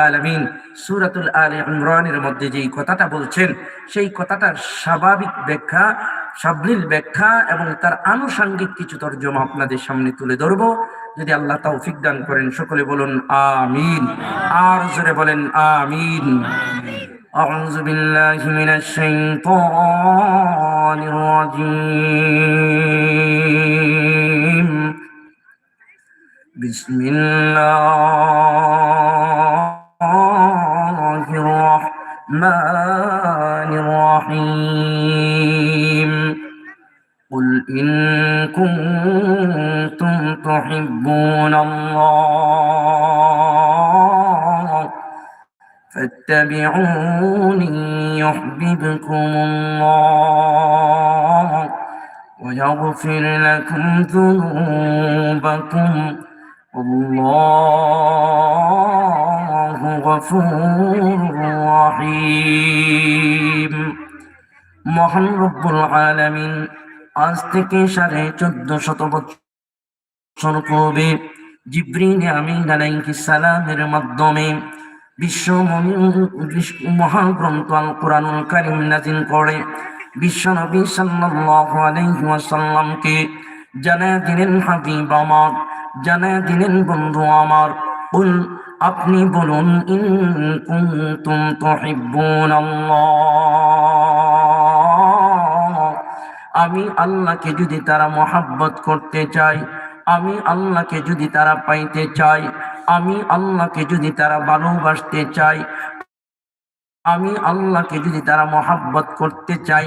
আলমিন সুরাতুল আলী ইমরানের মধ্যে যেই কথাটা বলছেন সেই কথাটার স্বাভাবিক ব্যাখ্যা সাবলীল ব্যাখ্যা এবং তার আনুষাঙ্গিক কিছু তর্জমা আপনাদের সামনে তুলে ধরব যদি আল্লাহ তৌফিক দান করেন সকলে বলুন আমিন আর জোরে বলেন আমিন أعوذ بالله من الشيطان الرجيم بسم الله الرحمن الرحيم. قل إن كنتم تحبون الله فاتبعوني يحببكم الله ويغفر لكم ذنوبكم. والله গফুর রহিম। মহান রব্বুল আলামিন, আজ থেকে সাড়ে চোদ্দ শত বছর পূর্বে জিব্রিন আমিন আলাইহিস সালামের মাধ্যমে বিশ্ব মহাগ্রন্থ আল কোরআনুল কারীম নাজিল করে বিশ্বনবী সাল্লাল্লাহু আলাইহি ওয়াসাল্লামকে জানা দিলেন হাবিব আমার জানা দিলেন বন্ধু আমার কুল আপনি বলুন ইন কুনতুম তুহিব্বুন আল্লাহ আমি আল্লাহকে যদি তারা মহাব্বত করতে চাই আমি আল্লাহকে যদি তারা পাইতে চাই আমি আল্লাহকে যদি তারা ভালোবাসতে চাই আমি আল্লাহকে যদি তারা মহাব্বত করতে চাই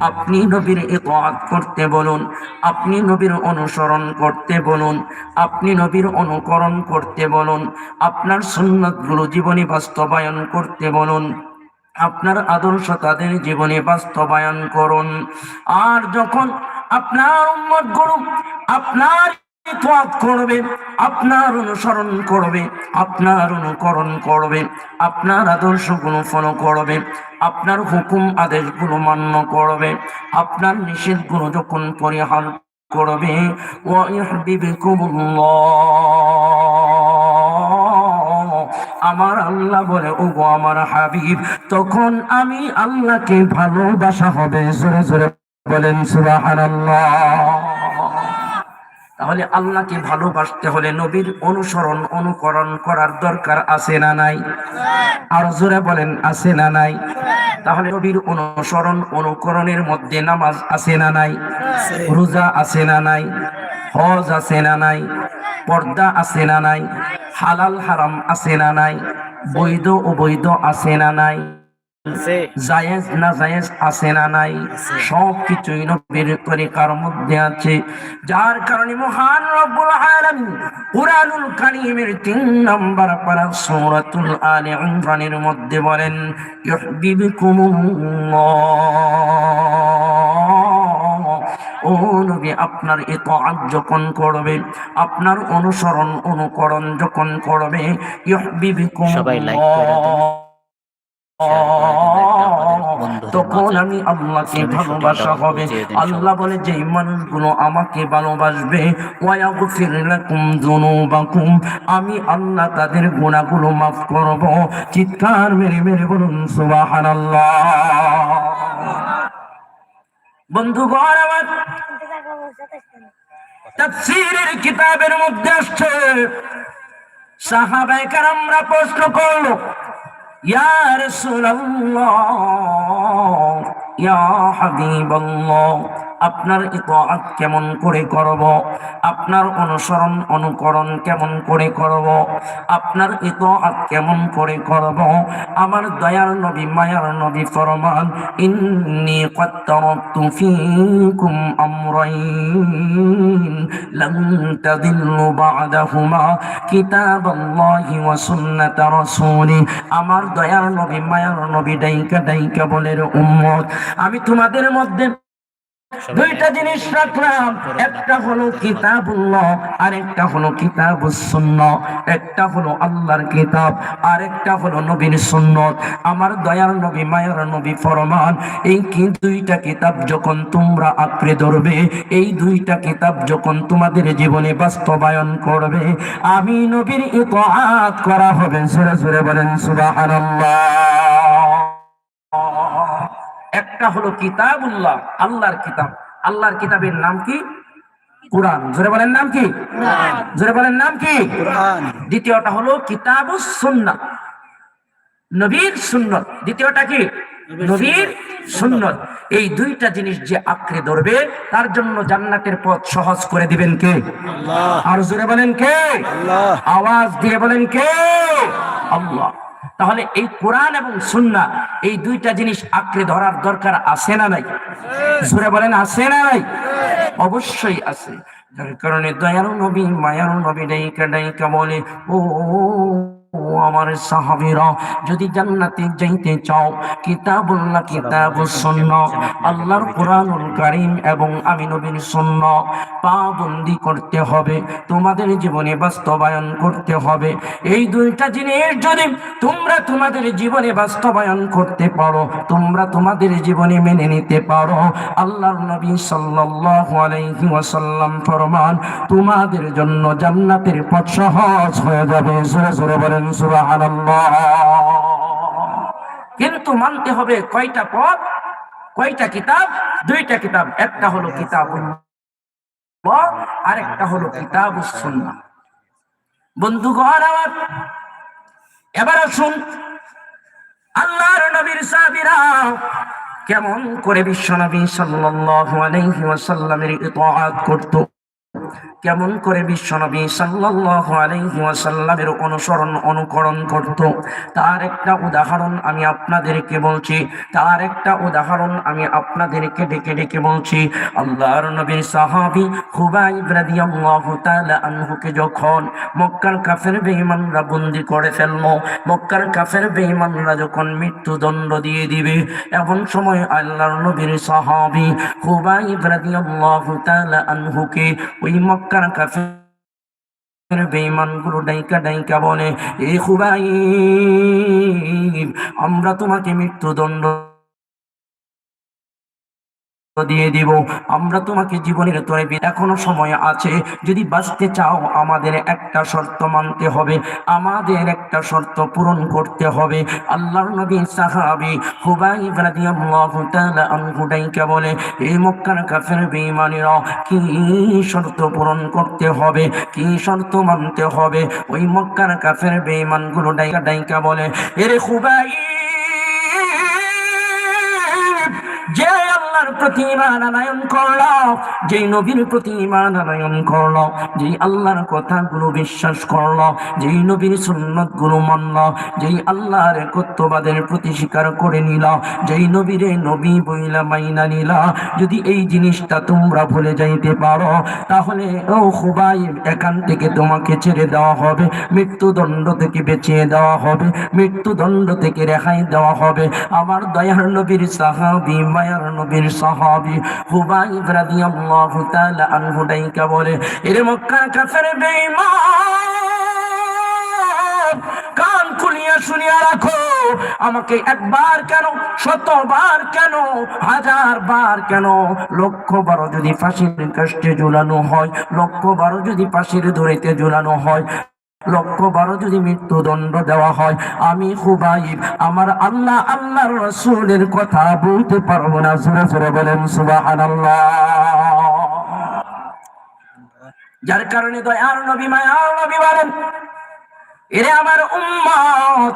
আপনি নবীর ইতাআত করতে বলুন, আপনি নবীর অনুসরণ করতে বলুন, আপনি নবীর অনুকরণ করতে বলুন, আপনার সুন্নতগুলো জীবনে বাস্তবায়ন করতে বলুন, আপনার আদর্শ তাদের জীবনে বাস্তবায়ন করুন। আর যখন আপনার উম্মতগুলো আপনার করবে, আপনার অনুসরণ করবে, আপনার অনুকরণ করবে, আপনার আদর্শগুলো ফলো করবে, আপনার হুকুম আদেশগুলো মান্য করবে, আপনার নিষেধগুলো যখন পরিহার করবে আমার আল্লাহ বলে ও গো আমার হাবিব, তখন আমি আল্লাহকে ভালোবাসা হবে, জোরে জোরে বলেন সুবহানাল্লাহ। তাহলে আল্লাহকে ভালোবাসতে হলে নবীর অনুসরণ, অনুকরণ করার দরকার আছে না নাই? আর জোরে বলেন, আছে না নাই? তাহলে নবীর অনুসরণ, অনুকরণের মধ্যে নামাজ আছে না নাই? রোজা আছে না নাই? হজ আছে না নাই? পর্দা আছে না নাই? হালাল হারাম আছে না নাই? বৈধ, অবৈধ আছে না নাই? জায়েজ না জায়েজ আছে না নাই সব কিছুই নবীর তরিকার মধ্যে আছে। যার কারণে মহান রব্বুল আলামিন কুরআনুল কারীমের 3 নাম্বার পারা সূরাতুল আলে ইমরানের মধ্যে বলেন ইউহিব্বুকুমুল্লাহ। ও নবী আপনার ইতাআত যখন করবে আপনার অনুসরণ অনুকরণ যখন করবে ইউহিব্বুকুম সবাই লাইক করে তখন আমি আল্লাহকে ভালোবাসা হবে। আল্লাহ বলে যে মানুষগুলো আমাকে ভালোবাসবে আমি আল্লাহ তাদের গুণাগুলো মাফ করব। চিৎকার মেরে মেরে বলুন সুবাহান আমার তাফসীরের কিতাবের মধ্যে আসছে সাহাবায়ে কারামরা প্রশ্ন করল ইয়া হাবিবাল্লাহ। আপনার ইতাআত কেমন করে করব আপনার অনুসরণ অনুকরণ কেমন করে করব আপনার ইতাআত কেমন করে করব আমার দয়ার নবী মায়ার নবী ফরমান ইন্নী قد تركت فيكم أمرين لن تضلوا بعدهما كتاب الله وسنة رسوله আমার দয়ার নবী মায়ার নবী ডাইকা ডাইকা বলের উম্মত আমি তোমাদের মধ্যে দুইটা জিনিস রাখলাম। একটা হলো কিতাবুল্লাহ আর একটা হলো কিতাবুস সুন্নাহ একটা হলো আল্লাহর কিতাব আর একটা হলো নবীর সুন্নত। আমার দয়ার নবী মায়ার নবী ফরমান এই কি দুইটা কিতাব যখন তোমরা আঁকড়ে ধরবে এই দুইটা কিতাব যখন তোমাদের জীবনে বাস্তবায়ন করবে আমি নবীর ইতাআত করা হবে। জোরে জোরে বলেন সুবহানাল্লাহ। একটা হলো কিতাবুল্লাহ আল্লাহর কিতাব। আল্লাহর কিতাবের নাম কি? কোরআন। জোরে বলেন নাম কি? জোরে বলেন নাম কি? দ্বিতীয়টা হলো সুন্নাহ নবীর সুন্নত। দ্বিতীয়টা কি? নবীর সুন্নত। এই দুইটা জিনিস যে আঁকড়ে ধরবে তার জন্য জান্নাতের পথ সহজ করে দিবেন কে? আর জোরে বলেন কে? আওয়াজ দিয়ে বলেন কে? আল্লাহ। তাহলে এই কোরআন এবং সুন্না, এই দুইটা জিনিস আঁকড়ে ধরার দরকার আছে না নাই? জোরে বলেন, আছে না নাই? অবশ্যই আছে। যার কারণে দয়ারু নবী, মায়ারু নবী ডাইকা ডাইকা বলে, ও ও আমার সাহাবীরা, যদি জান্নাতে যাইতে চাও, কিতাবুল্লাহ আল্লাহর কোরআনুল এবং আমি নবীর পাবন্দি করতে হবে, তোমাদের জীবনে বাস্তবায়ন করতে হবে। এই দুইটা জিনিস যদি তোমরা তোমাদের জীবনে বাস্তবায়ন করতে পারো, তোমরা তোমাদের জীবনে মেনে নিতে পারো। আল্লাহর নবী সাল্লাল্লাহু আলাইহি ওয়াসাল্লাম ফরমান, তোমাদের জন্য জান্নাতের পথ সহজ হয়ে যাবে। জোরে জোরে বলেন। সুবহানাল্লাহ। কিন্তু মানতে হবে কয়টা পথ কয়টা কিতাব? দুইটা কিতাব, একটা হলো কিতাবুল্লাহ আর একটা হলো কিতাবুস সুন্নাহ বন্ধুগণ, আমার এবার আসুন আল্লাহর নবীর সাহাবীরা কেমন করে বিশ্বনবী সাল্লাল্লাহু আলাইহি ওয়াসাল্লামের ইতাআত করত। কেমন করে বিশ্বনবী সাল্লাল্লাহু আলাইহি অনুসরণ, অনুকরণ করত? তার একটা উদাহরণ আমি আপনাদেরকে বলছি, তার একটা উদাহরণ আমি আপনাদেরকে ডেকে ডেকে বলছি। আল্লাহর নবীর সাহাবী খুবাইব রাদিয়াল্লাহু যখন মক্কার কাফের বেঈমানরা বন্দি করে ফেলল, মক্কার কাফের বেঈমানরা যখন মৃত্যুদণ্ড দিয়ে দিবে, এমন সময় আল্লাহর নবীর সাহাবী খুবাইব রাদিয়াল্লাহু আনহুকে ওই মক্কার কাফের বেঈমানগুলো ডাইকা ডাইকা বলে এ খুবাই আমরা তোমাকে মৃত্যুদণ্ড দিয়ে দিব। আমরা তোমাকে জীবনের তরে এখনও সময় আছে। যদি বাঁচতে চাও, আমাদের একটা শর্ত মানতে হবে। আমাদের একটা শর্ত পূরণ করতে হবে। আল্লাহর নবী সাহাবী হুবাইব রাদিয়াল্লাহু তাআলা আনহু বলে এই মক্কার কাফের বেঈমানেরা, কি শর্ত পূরণ করতে হবে? কি শর্ত মানতে হবে? ওই মক্কার কাফের বেঈমানগুলো ডাইকা ডাইকা বলে, এরে হুবাইব আল্লাহর প্রতি ইমান করল, যেই নবীর প্রতি ইমান করল, যেই আল্লাহর কথাগুলো বিশ্বাস করল, যেই নবীর সুন্নতগুলো মানল, যেই আল্লাহর একত্ববাদের প্রতি স্বীকার করে নিল, যেই নবীরে নবী বইলা মাইনা নিলা। যদি এই জিনিসটা তোমরা ভুলে যাইতে পারো, তাহলে ও খুবাই এখান থেকে তোমাকে ছেড়ে দেওয়া হবে, মৃত্যুদণ্ড থেকে বেঁচিয়ে দেওয়া হবে, মৃত্যুদণ্ড থেকে রেহাই দেওয়া হবে। আমার দয়ার নবীর সাহাবি, মায়ার নবীর হুবাইব রাদিয়াল্লাহু তাআলা আনহু বলে মক্কার কাফের বেঈমান, কান খুলিয়া শুনিয়া রাখো, আমাকে একবার কেন, শতবার কেন, হাজার বার কেন লক্ষ বারো যদি ফাঁসির কাষ্টে ঝুলানো হয় লক্ষ বারো যদি ফাঁসির ধরিতে ঝুলানো হয় লক্ষ বারো যদি মৃত্যুদণ্ড দেওয়া হয়, আমি খুবাইব। আমার আল্লাহ আল্লাহর রসুলের কথা বলতে পারব না। জোরে জোরে বলেন, সুবহানাল্লাহ। যার কারণে দয়ার নবী, মায়ার নবী বলেন, এরে আমার উম্মত,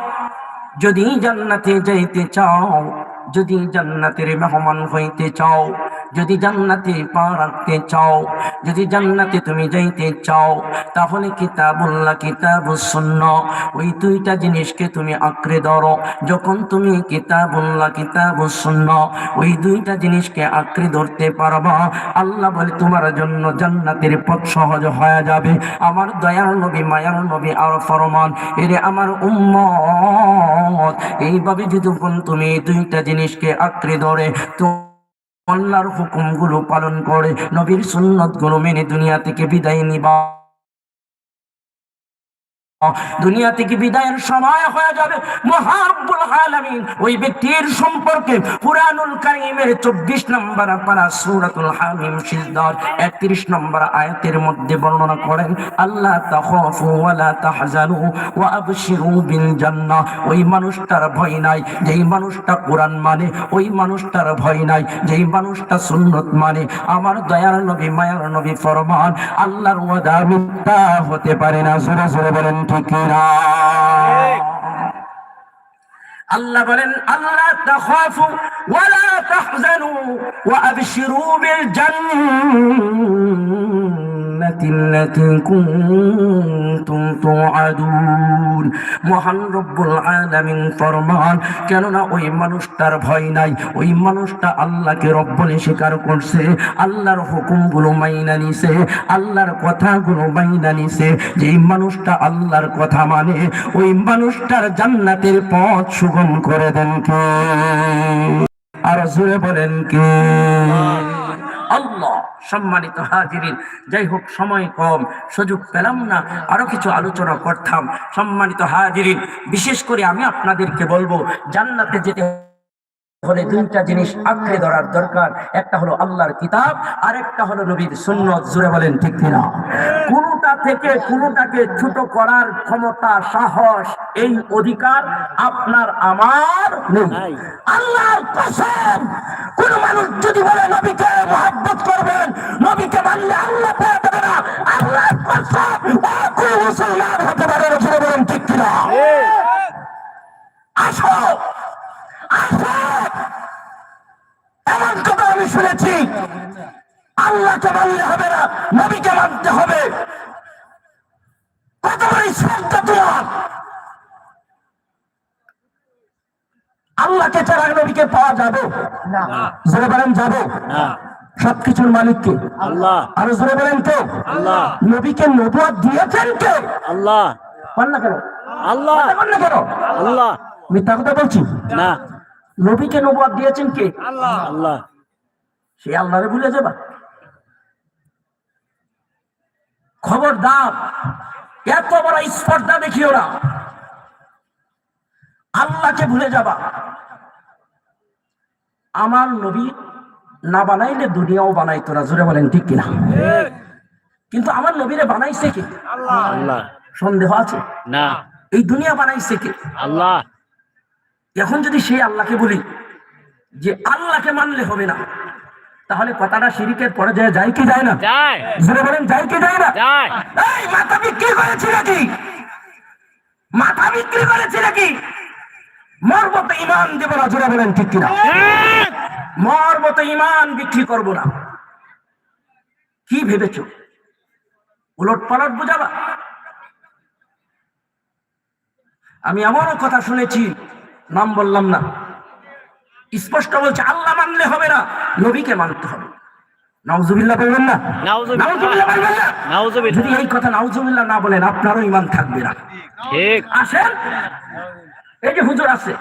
যদি জান্নাতে যাইতে চাও, যদি জান্নাতের মেহমান হইতে চাও যদি জান্নাতে পা রাখতে চাও, যদি জান্নাতে তুমি যাইতে চাও, তাহলে কিতাবুল্লাহ কিতাবুস সুন্নাহ, ওই দুইটা জিনিসকে তুমি আঁকড়ে ধরো। যখন তুমি কিতাবুল্লাহ কিতাবুস সুন্নাহ, ওই দুইটা জিনিসকে আঁকড়ে ধরতে পারবা। আল্লাহ বলে, তোমার জন্য জান্নাতের পথ সহজ হয়ে যাবে। আমার দয়ার নবী, মায়ার নবী, আর ফরমান, এরে আমার উম্মত। এইভাবে যদি তুমি দুইটা জিনিসকে আঁকড়ে ধরে, তো আল্লাহর হুকুমগুলো পালন করে। নবীর সুন্নতগুলো মেনে দুনিয়া থেকে বিদায় নিবা। দুনিয়া থেকে বিদায়ের সময় হয়ে যাবে। মহাব্বুল আলামিন ওই ব্যক্তির সম্পর্কে পুরানুল কারিমের চব্বিশ নম্বর পারা সূরাতুল হামিম সিজদার একত্রিশ নম্বর আয়াতের মধ্যে বর্ণনা করেন আল্লাহ ওয়া আবশিরু ওই মানুষটার ভয় নাই, যেই মানুষটা কোরআন মানে ওই মানুষটার ভয় নাই, যেই মানুষটা সুন্নত মানে। আমার দয়ার নবী, মায়ার নবী ফরমান, আল্লাহর ওয়াদা মিথ্যা হতে পারে না। জোরে জোরে বলেন। ঠিক না আল্লাহ বলেন আল্লাহ তাখাফু ওয়ালা তাহজানু ওয়া আবশিরু বিল জান্নাতি التي كنتم توعدون মহান রব্বুল আলামিন ফরমান কেননা ওই মানুষটার ভয় নাই ওই মানুষটা আল্লাহকে রব বলে স্বীকার করছে আল্লাহর হুকুমগুলো মাইনা নিছে আল্লাহর কথাগুলো মাইনা নিছে যেই মানুষটা আল্লাহর কথা মানে ওই মানুষটার জান্নাতের পথ সুগম করে দেন কে আর জোরে বলেন কে আল্লাহ সম্মানিত হাজিরিন। যাই হোক, সময় কম, সুযোগ পেলাম না, আরও কিছু আলোচনা করতাম। সম্মানিত হাজিরিন, বিশেষ করে আমি আপনাদেরকে বলব, জান্নাতে যেতে হলে দুইটা জিনিস আঁকড়ে ধরার দরকার। একটা হলো আল্লাহর কিতাব আর একটা হলো নবীর সুন্নত। জুড়ে বলেন ঠিক কিনা? কোনটা থেকে কোনটাকে ছোট করার ক্ষমতা সাহস এই অধিকার আপনার আমার নেই। আল্লাহর কসম কোন মানুষ যদি বলে নবীকে মহব্বত করবেন নবীকে মানলে আল্লাহ পেয়ে যাবে না। আল্লাহর কসম ও কোন মুসলমান হতে পারে না। জুড়ে বলেন ঠিক কিনা? আসো আসো। এমন কথা আমি শুনেছি। আল্লাহকে মানলে হবে না নবীকে মানতে হবে। কত বড় শ্রদ্ধা তোমার আল্লাহকে ছাড়া নবীকে পাওয়া যাবে? না। জোরে বলেন যাব। না। সবকিছুর মালিককে। আল্লাহ। আরও জোরে বলেন কেউ আল্লাহ। নবীকে নবুয়াত দিয়েছেন কে? আল্লাহ। বল না কেন? আল্লাহ। বল না কেন? আল্লাহ। মিথ্যা কথা বলছি? না। নবীকে নবুয়াত দিয়েছেন কে? আল্লাহ। সে আল্লাহরে ভুলে যাবা। খবরদার এত বড় স্পর্ধা দেখিও না। আল্লাহকে ভুলে যাবা। আমার নবী না বানাইলে দুনিয়াও বানাইতো না জোরে বলেন ঠিক কিনা? কিন্তু আমার নবীরে বানাইছে কে? আল্লাহ। সন্দেহ আছে? না। এই দুনিয়া বানাইছে কে? আল্লাহ। এখন যদি সেই আল্লাহকে বলি যে আল্লাহকে মানলে হবে না তাহলে কথাটা শিরিকের পরে যায় কি যায় না? যায়। জোরে বলেন যায় কি যায় না? এই মাথা বিক্রি করেছি নাকি? মাথা বিক্রি করেছি নাকি? মরব তো ইমান দেব না জোরে বলেন ঠিক কিনা? ঠিক। মরব তো ইমান বিক্রি করব না। কি ভেবেছো? উলট পালট বুঝাবা? আমি এমনও কথা শুনেছি নাম বললাম না। স্পষ্ট বলছে আল্লাহ মানলে হবে না নবীকে মানতে হবে। নাউজুবিল্লাহ বলবেন না? নাউজুবিল্লাহ। নাউজুবিল্লাহ বলবেন না? নাউজুবিল্লাহ। যদি এই কথা নাউজুবিল্লাহ না বলেন আপনারও ইমান থাকবে না। ঠিক। আসেন। এই যে হুজুর আছে।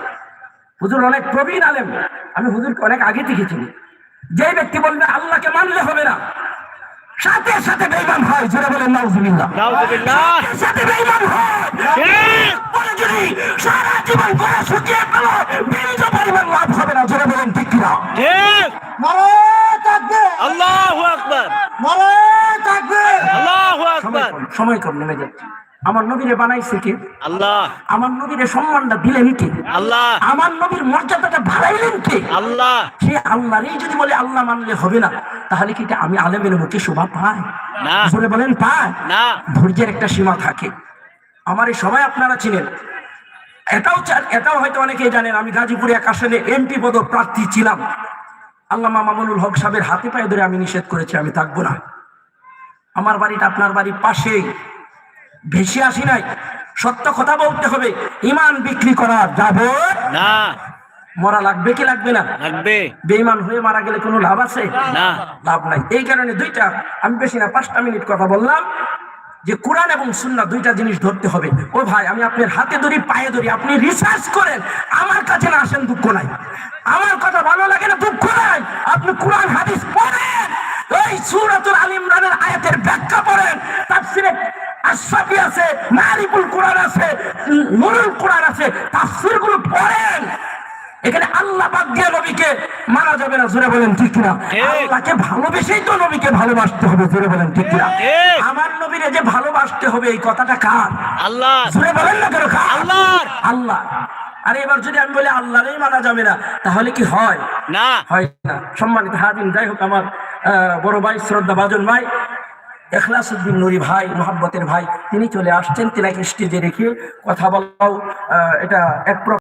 হুজুর অনেক প্রবীণ আলেম। আমি হুজুরকে অনেক আগে থেকে চিনি যে ব্যক্তি বলবে না সাথে সাথে বেইমান হয় বলেন নাউজুবিল্লাহ। নাউজুবিল্লাহ। সাথে বেইমান হয়। বলে যদি সারা জীবন করে শুকিয়ে গেল বিন্দু পরিমাণ লাভ হবে না বলেন ঠিক কিনা? ঠিক নারায় তাকবীর আল্লাহু আকবার। নারায় তাকবীর আল্লাহু সময় আকবার। কম, সময় কম নেমে যাচ্ছে। আমার নবীরে বানাইছে কে? আল্লাহ। আমার নবীরে সম্মানটা দিলেন কে? আল্লাহ। আমার নবীর মর্যাদাটা বাড়াইলেন কে? আল্লাহ। সে আল্লাহরই যদি বলে আল্লাহ মানলে হবে না। তাহলে কি আমি আলেমের মুখে শোভা পাই? জোরে বলেন পায় না। ধৈর্যের একটা সীমা থাকে। আমার এই সবাই আপনারা চিনেন। এটাও এটাও হয়তো অনেকেই জানেন আমি গাজীপুরে এক আসনে এমপি পদ প্রার্থী ছিলাম। আল্লাহ মামুনুল হক সাহেবের হাতে পায়ে ধরে আমি নিষেধ করেছি আমি থাকব না। আমার বাড়িটা আপনার বাড়ির পাশেই। ভেসে আসি নাই। সত্য কথা বলতে হবে ইমান বিক্রি করা যাবে না। মরা লাগবে কি লাগবে না? লাগবে। বেইমান হয়ে মারা গেলে কোনো লাভ আছে? না। লাভ নাই। এই কারণে দুইটা আমি বেশি না পাঁচটা মিনিট কথা বললাম যে কোরআন এবং সুন্নাহ দুইটা জিনিস ধরতে হবে। ও ভাই আমি আপনার হাতে ধরি পায়ে ধরি আপনি রিসার্চ করেন। আমার কাছে না আসেন দুঃখ নাই। আমার কথা ভালো লাগে না দুঃখ নাই। আপনি কোরআন হাদিস পড়েন ওই সূরাতুল আল ইমরানের আয়াতের ব্যাখ্যা পড়েন। তাফসিরে আশরাফি আছে মারিফুল কোরআন আছে নুরুল কোরআন আছে তাফসিরগুলো পড়েন। এখানে আল্লাহ বাদ দিয়ে নবীকে মানা যাবে না জোরে বলেন ঠিক কিনা? আল্লাহকে ভালোবেসেই তো নবীকে ভালোবাসতে হবে জোরে বলেন ঠিক কিনা? আমার নবীরে যে ভালোবাসতে হবে এই কথাটা কার? আল্লাহ। জোরে বলেন না কেন কার। আল্লাহ। আরে এবার যদি আমি বলি আল্লাহরই মানা যাবে না তাহলে কি হয়? না। হয় না। সম্মানিত হাদিন যাই হোক আমার আহ, বড় ভাই শ্রদ্ধা বাজন ভাই এখলাসুদ্দিন নুরি ভাই মোহাব্বতের ভাই তিনি চলে আসছেন তিনাকে স্টেজে রেখে কথা বলাও এটা এক